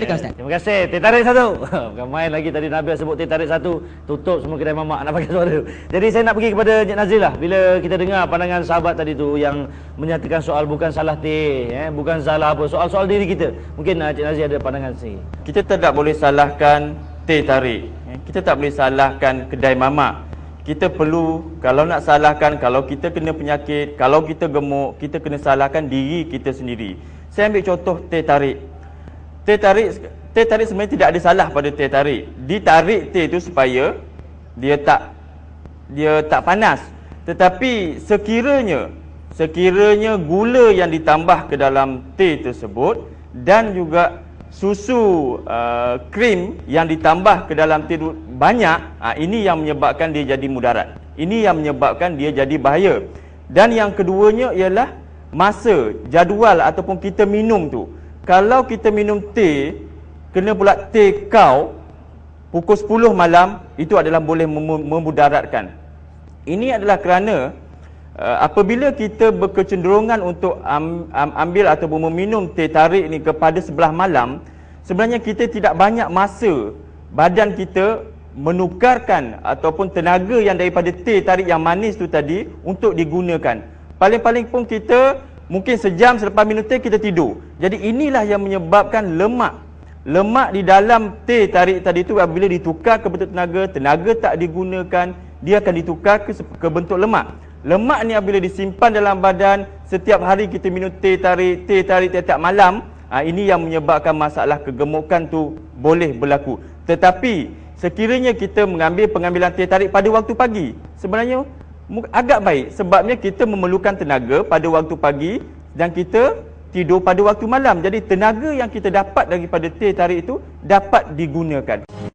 Silakan Ustaz. Terima kasih. Teh tarik satu. Bukan main lagi tadi Nabil sebut teh tarik satu. Tutup semua kedai mamak nak pakai suara. Jadi saya nak pergi kepada Encik Nazil lah. Bila kita dengar pandangan sahabat tadi tu yang menyatakan soal bukan salah teh, eh, bukan salah apa, soal-soal diri kita. Mungkin uh, Encik Nazil ada pandangan sendiri. Kita tidak boleh salahkan teh tarik. Eh, Kita tak boleh salahkan kedai mamak. Kita perlu kalau nak salahkan kalau kita kena penyakit, kalau kita gemuk, kita kena salahkan diri kita sendiri. Saya ambil contoh teh tarik. Teh tarik teh tarik sebenarnya tidak ada salah pada teh tarik. Ditarik teh itu supaya dia tak dia tak panas. Tetapi sekiranya sekiranya gula yang ditambah ke dalam teh tersebut dan juga susu uh, krim yang ditambah ke dalam teh banyak, uh, ini yang menyebabkan dia jadi mudarat. Ini yang menyebabkan dia jadi bahaya. Dan yang keduanya ialah masa, jadual ataupun kita minum tu. Kalau kita minum teh, kena pula teh kau pukul 10 malam, itu adalah boleh mem- memudaratkan. Ini adalah kerana uh, apabila kita berkecenderungan untuk am, am, ambil ataupun meminum teh tarik ni kepada sebelah malam, sebenarnya kita tidak banyak masa badan kita menukarkan ataupun tenaga yang daripada teh tarik yang manis tu tadi untuk digunakan. Paling-paling pun kita mungkin sejam selepas minum teh kita tidur. Jadi inilah yang menyebabkan lemak Lemak di dalam teh tarik tadi tu apabila ditukar ke bentuk tenaga, tenaga tak digunakan, dia akan ditukar ke, ke bentuk lemak. Lemak ni apabila disimpan dalam badan, setiap hari kita minum teh tarik, teh tarik tiap-tiap malam, ha, ini yang menyebabkan masalah kegemukan tu boleh berlaku. Tetapi sekiranya kita mengambil pengambilan teh tarik pada waktu pagi, sebenarnya agak baik sebabnya kita memerlukan tenaga pada waktu pagi dan kita tidur pada waktu malam. Jadi tenaga yang kita dapat daripada teh tarik itu dapat digunakan.